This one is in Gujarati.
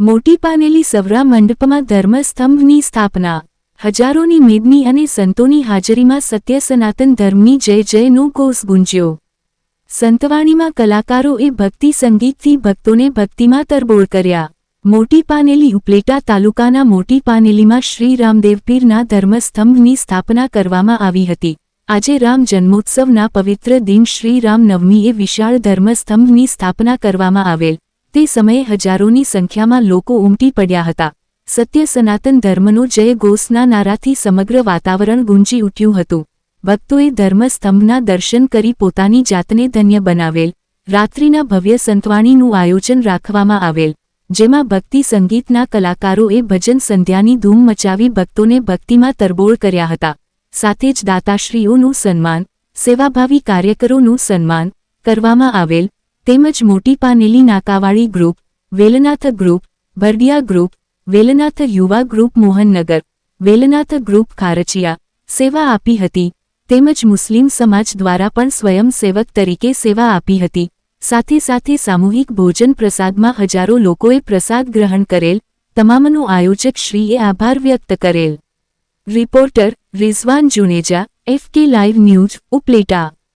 મોટી પાનેલી સવરા મંડપમાં ધર્મસ્તંભની સ્થાપના, હજારોની મેદની અને સંતોની હાજરીમાં સત્ય સનાતન ધર્મની જય જયનો કોષ ગુંજ્યો. સંતવાણીમાં કલાકારોએ ભક્તિ સંગીતથી ભક્તોને ભક્તિમાં તરબોળ કર્યા. મોટી પાનેલી ઉપલેટા તાલુકાના મોટી પાનેલીમાં શ્રી રામદેવપીરના ધર્મસ્તંભની સ્થાપના કરવામાં આવી હતી. આજે રામ જન્મોત્સવના પવિત્ર દિન શ્રી રામ નવમીએ વિશાળ ધર્મસ્તંભની સ્થાપના કરવામાં આવેલ. તે સમયે હજારોની સંખ્યામાં લોકો ઉમટી પડ્યા હતા. સત્ય સનાતન ધર્મનો જય ઘોષના નારાથી સમગ્ર વાતાવરણ ગુંજી ઉઠ્યું હતું. ભક્તોએ ધર્મસ્તંભના દર્શન કરી પોતાની જાતને ધન્ય બનાવેલ, રાત્રિના ભવ્ય સંતવાણીનું આયોજન રાખવામાં આવેલ, જેમાં ભક્તિ સંગીતના કલાકારોએ ભજન સંધ્યાની ધૂમ મચાવી ભક્તોને ભક્તિમાં તરબોળ કર્યા હતા. સાથે જ દાતાશ્રીઓનું સન્માન, સેવાભાવી કાર્યકરોનું સન્માન કરવામાં આવેલ તેમજ Moti Paneli નાકાવાળી group, Velnath group Bharadiya group, Velnath યુવા ગ્રુપ, મોહનનગર, વેલનાથ ગ્રુપ, ખારચિયા, સેવા આપી હતી. તેમજ મુસ્લિમ સમાજ દ્વારા પણ સ્વયંસેવક તરીકે સેવા આપી હતી. સાથે સાથે સામૂહિક ભોજન પ્રસાદમાં હજારો લોકોએ પ્રસાદ ગ્રહણ કરેલ. તમામનો આયોજક શ્રીએ આભાર વ્યક્ત કરેલ. Reporter, Rizwan Juneja FK live news, Upleta.